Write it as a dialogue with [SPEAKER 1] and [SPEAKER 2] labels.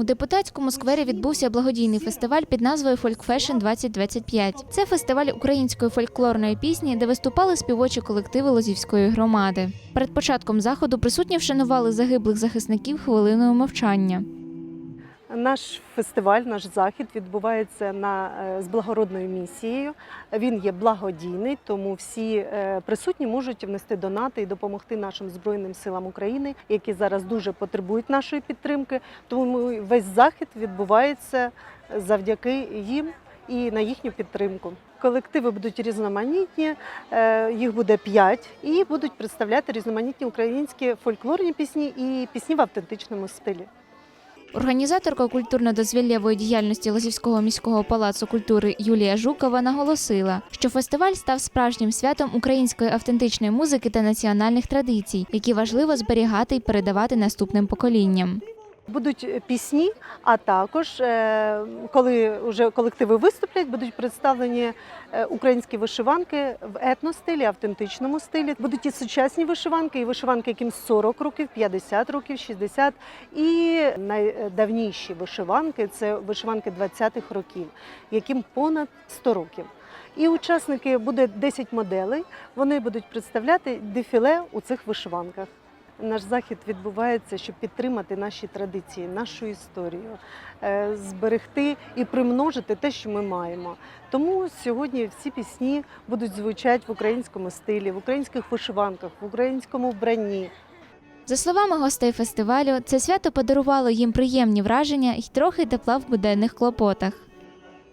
[SPEAKER 1] У депутатському сквері відбувся благодійний фестиваль під назвою Фолькфешн 2025 Це фестиваль української фольклорної пісні, де виступали співочі колективи Лозівської громади. Перед початком заходу присутні вшанували загиблих захисників хвилиною мовчання.
[SPEAKER 2] Наш фестиваль, наш захід відбувається на, е, з благородною місією. Він є благодійний, тому всі е, присутні можуть внести донати і допомогти нашим Збройним силам України, які зараз дуже потребують нашої підтримки. Тому весь захід відбувається завдяки їм і на їхню підтримку. Колективи будуть різноманітні, е, їх буде п'ять, і будуть представляти різноманітні українські фольклорні пісні і пісні в автентичному стилі.
[SPEAKER 1] Організаторка культурно-дозвіллєвої діяльності Лозівського міського палацу культури Юлія Жукова наголосила, що фестиваль став справжнім святом української автентичної музики та національних традицій, які важливо зберігати і передавати наступним поколінням.
[SPEAKER 2] Будуть пісні, а також, е, коли вже колективи виступлять, будуть представлені е, українські вишиванки в етностилі, автентичному стилі. Будуть і сучасні вишиванки, і вишиванки, яким 40 років, 50 років, 60. І найдавніші вишиванки це вишиванки 20-х років, яким понад 100 років. І учасники буде 10 моделей. Вони будуть представляти дефіле у цих вишиванках. Наш захід відбувається, щоб підтримати наші традиції, нашу історію, е, зберегти і примножити те, що ми маємо. Тому сьогодні всі пісні будуть звучати в українському стилі, в українських вишиванках, в українському вбранні.
[SPEAKER 1] За словами гостей фестивалю, це свято подарувало їм приємні враження і трохи тепла в буденних клопотах.